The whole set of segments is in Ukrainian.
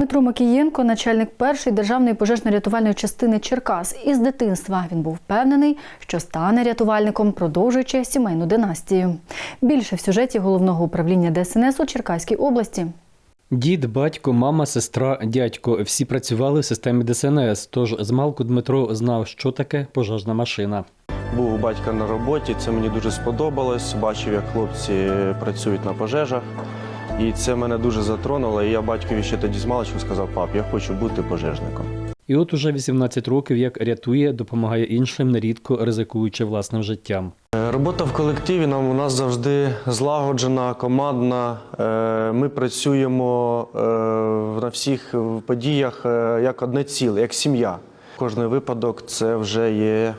Дмитро Макієнко, начальник першої державної пожежно-рятувальної частини Черкас. Із дитинства він був впевнений, що стане рятувальником, продовжуючи сімейну династію. Більше в сюжеті головного управління ДСНС у Черкаській області. Дід, батько, мама, сестра, дядько всі працювали в системі ДСНС. Тож змалку Дмитро знав, що таке пожежна машина. Був у батька на роботі, це мені дуже сподобалось. Бачив, як хлопці працюють на пожежах. І це мене дуже затронуло. І я батькові ще тоді з маличку сказав, пап, я хочу бути пожежником. І от уже 18 років як рятує, допомагає іншим, нерідко ризикуючи власним життям. Е, Робота в колективі нам у нас завжди злагоджена, командна. Е, Ми працюємо е, на всіх подіях як одне ціле, як сім'я. Кожний випадок це вже є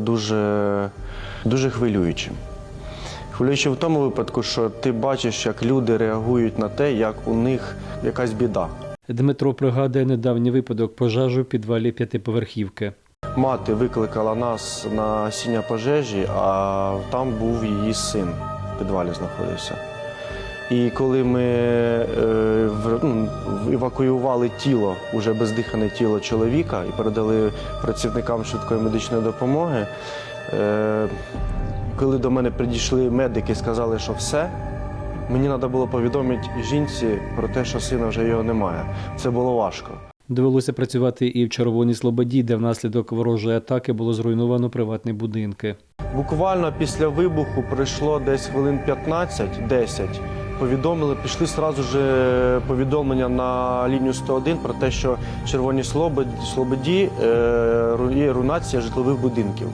дуже, дуже хвилюючим. Хвилюючим в тому випадку, що ти бачиш, як люди реагують на те, як у них якась біда. Дмитро пригадує недавній випадок пожежу в підвалі п'ятиповерхівки. Мати викликала нас на сіння пожежі, а там був її син в підвалі знаходився. І коли ми е, ну, евакуювали тіло, уже бездихане тіло чоловіка і передали працівникам швидкої медичної допомоги, е, коли до мене підійшли медики сказали, що все, мені треба було повідомити жінці про те, що сина вже його немає. Це було важко. Довелося працювати і в Червоній Слободі, де внаслідок ворожої атаки було зруйновано приватні будинки. Буквально після вибуху пройшло десь хвилин 15-10. Повідомили, пішли одразу ж повідомлення на лінію 101 про те, що в Червоній Слободі, е, є руйнація житлових будинків.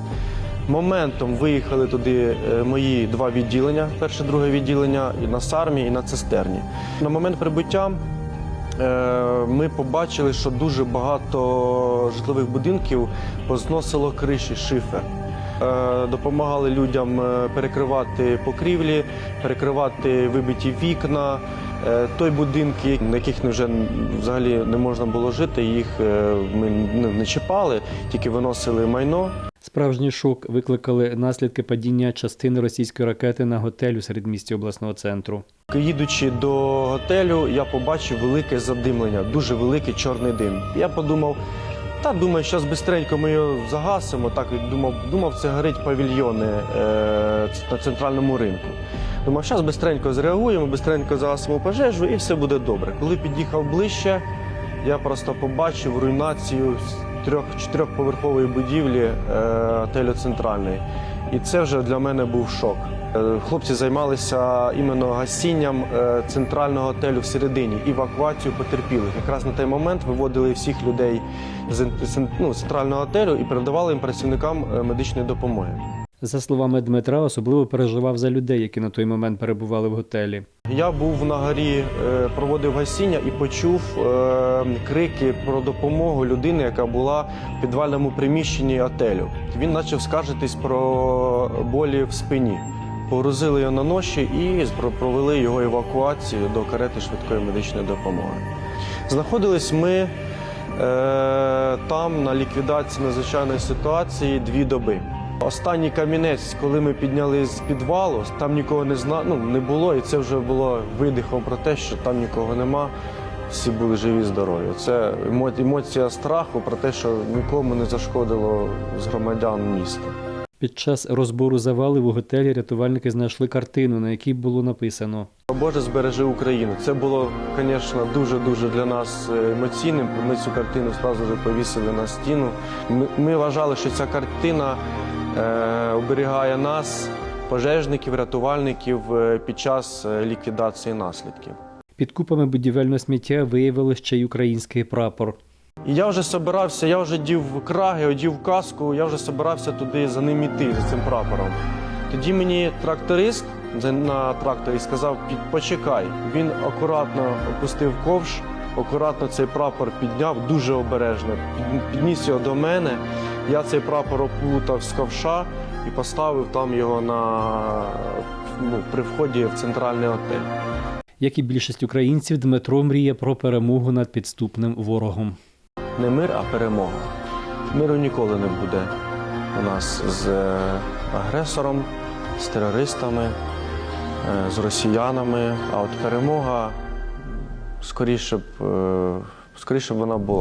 Моментом виїхали туди е, мої два відділення: перше, друге відділення і на Сармі, і на цистерні. На момент прибуття Е, ми побачили, що дуже багато житлових будинків позносило криші шифер. Е, Допомагали людям перекривати покрівлі, перекривати вибиті вікна. Той будинки, на яких вже взагалі не можна було жити, їх ми не чіпали, тільки виносили майно. Справжній шок викликали наслідки падіння частини російської ракети на готель у середмісті обласного центру. Їдучи до готелю, я побачив велике задимлення, дуже великий чорний дим. Я подумав, та думаю, зараз швидко ми його загасимо. Так думав, думав, це горить павільйони е, на центральному ринку. Думав, зараз швидко зреагуємо, швидко загасимо пожежу і все буде добре. Коли під'їхав ближче, я просто побачив руйнацію трьох чотирьохповерхової будівлі отелю готелю центральний. І це вже для мене був шок. Е, Хлопці займалися іменно гасінням е, центрального отелю всередині, евакуацію потерпілих. Якраз на той момент виводили всіх людей з ну, центрального отелю і передавали їм працівникам е, медичної допомоги. За словами Дмитра, особливо переживав за людей, які на той момент перебували в готелі. Я був на горі, е, проводив гасіння і почув е, крики про допомогу людини, яка була в підвальному приміщенні отелю. Він почав скаржитись про болі в спині. Погрузили його на ноші і провели його евакуацію до карети швидкої медичної допомоги. Знаходились ми е, там на ліквідації надзвичайної ситуації дві доби. Останній камінець, коли ми підняли з підвалу, там нікого не зна... ну, не було, і це вже було видихом про те, що там нікого нема. Всі були живі, здорові. Це емо- емоція страху про те, що нікому не зашкодило з громадян міста. Під час розбору завалів у готелі рятувальники знайшли картину, на якій було написано Боже, збережи Україну. Це було, звісно, дуже дуже для нас е, емоційним. Ми цю картину одразу повісили на стіну. Ми, ми вважали, що ця картина оберігає нас, пожежників, рятувальників е, під час е, ліквідації наслідків. Під купами будівельного сміття виявили ще й український прапор. І я вже собирався, я вже дів краги, одів каску, я вже собирався туди за ним іти, за цим прапором. Тоді мені тракторист на тракторі сказав, «Пі- почекай. Він акуратно опустив ковш, акуратно цей прапор підняв, дуже обережно, підніс його до мене. Я цей прапор оплутав з ковша і поставив там його на, ну, при вході в центральний готель. Як і більшість українців, Дмитро мріє про перемогу над підступним ворогом. не мир, а перемога. Миру ніколи не буде у нас з е, агресором, з терористами, е, з росіянами. А от перемога скоріше б е, скоріше б вона була.